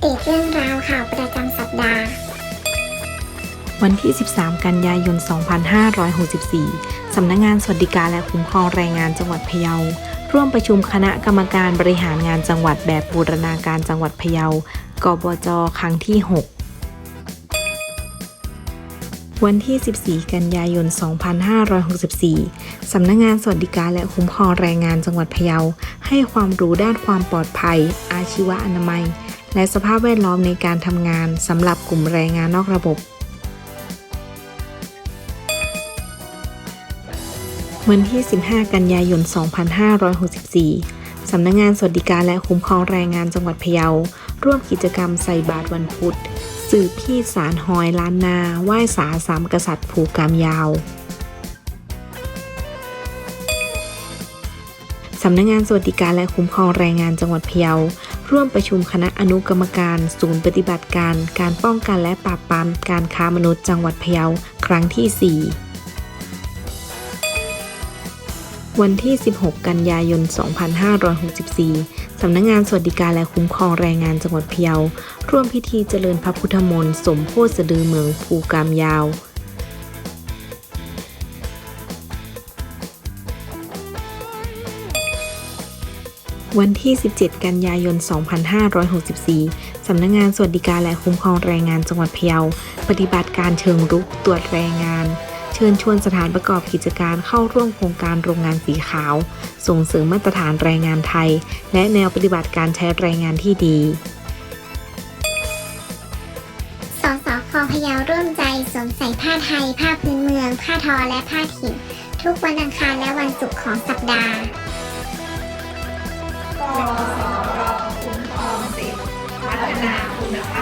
ติดเรื่องราวข่าวประจำสัปดาห์ วันที่ 13 กันยายน 2564 สำนักงงานสวัสดิการและคุ้มครองแรงงานจังหวัดพะเยาร่วมประชุมคณะกรรมการบริหารงานจังหวัดแบบบูรณาการจังหวัดพะเยา กบจ ครั้งที่ 6 วันที่ 14 กันยายน 2564 สำนักงงานสวัสดิการและคุ้มครองแรงงานจังหวัดพะเยา ให้ความรู้ด้านความปลอดภัย อาชีวะอนามัย และสภาพแวดล้อมในการทำงานสำหรับกลุ่มแรงงานนอกระบบ วันที่ 15 กันยายน 2564 สำนักงงานสวัสดิการและคุ้มครองแรงงานจังหวัดพะเยา ร่วมกิจกรรมใส่บาตรวันพุธ สืบพี่สารหอยล้านนา ไหว้สาสามกษัตริย์ผูกกามยาว สำนักงงานสวัสดิการและคุ้มครองแรงงานจังหวัดพะเยา ร่วมประชุมคณะอนุกรรมการ ศูนย์ปฏิบัติการ การป้องกันและปราบปรามการค้ามนุษย์จังหวัดพะเยา ครั้งที่ 4 วันที่ 16 กันยายน 2564 สำนักงงานสวัสดิการและคุ้มครองแรงงานจังหวัดพะเยา ร่วมพิธีเจริญพระพุทธมนต์สมโพธิสะดือเมืองภูกามยาว วันที่ 17 กันยายน 2564 สำนักงงานสวัสดิการและคุ้มครองแรงงานจังหวัดพะเยา ปฏิบัติการเชิงรุกตรวจแรงงาน เชิญชวนสถานประกอบกิจการเข้าร่วมโครงการโรงงานสีขาว ส่งเสริมมาตรฐานแรงงานไทย และแนวปฏิบัติการใช้แรงงานที่ดีสสคพะเยาร่วมใจสวมใส่ผ้าไทย ผ้าพื้นเมือง ผ้าทอและผ้าถิ่นทุกวันอังคารและวันศุกร์ของสัปดาห์ ณาคุณภาพ